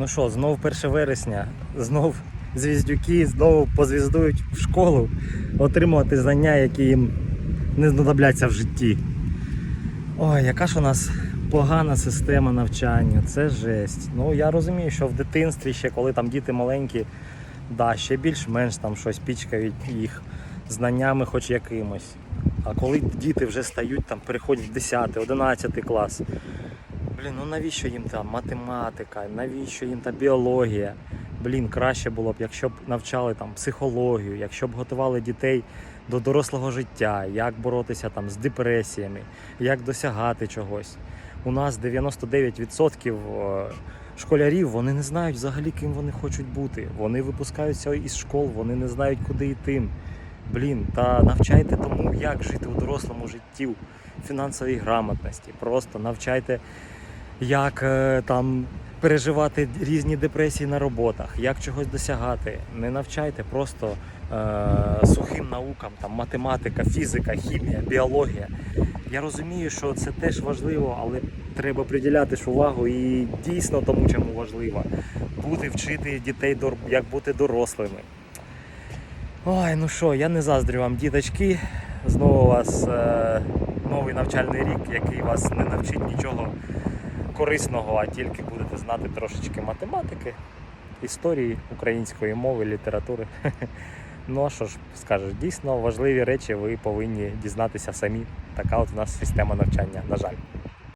Ну що, знов 1 вересня, знов звіздюки знову позвіздують в школу отримувати знання, які їм не знадобляться в житті. Ой, яка ж у нас погана система навчання, це жесть. Ну я розумію, що в дитинстві ще коли там діти маленькі, да, ще більш-менш там щось пічкають їх знаннями хоч якимось. А коли діти вже стають там, переходять в 10, 11 клас. Блін, ну навіщо їм там математика, навіщо їм та біологія? Блін, краще було б, якщо б навчали там психологію, якщо б готували дітей до дорослого життя, як боротися там з депресіями, як досягати чогось. У нас 99% е, школярів вони не знають взагалі, ким вони хочуть бути. Вони випускаються із школ, вони не знають, куди йти. Блін, та навчайте тому, як жити у дорослому житті, фінансовій грамотності. Просто навчайте, як е, там переживати різні депресії на роботах, як чогось досягати. Не навчайте просто е, сухим наукам, там математика, фізика, хімія, біологія. Я розумію, що це теж важливо, але треба приділяти ж увагу і дійсно тому, чому важливо бути вчити дітей як бути дорослими. Ой, ну що, я не заздрю вам, діточки. Знову у вас е, новий навчальний рік, який вас не навчить нічого корисного, а тільки будете знати трошечки математики, історії української мови, літератури. Ну а що ж скажеш, дійсно важливі речі ви повинні дізнатися самі. Така от у нас система навчання, на жаль.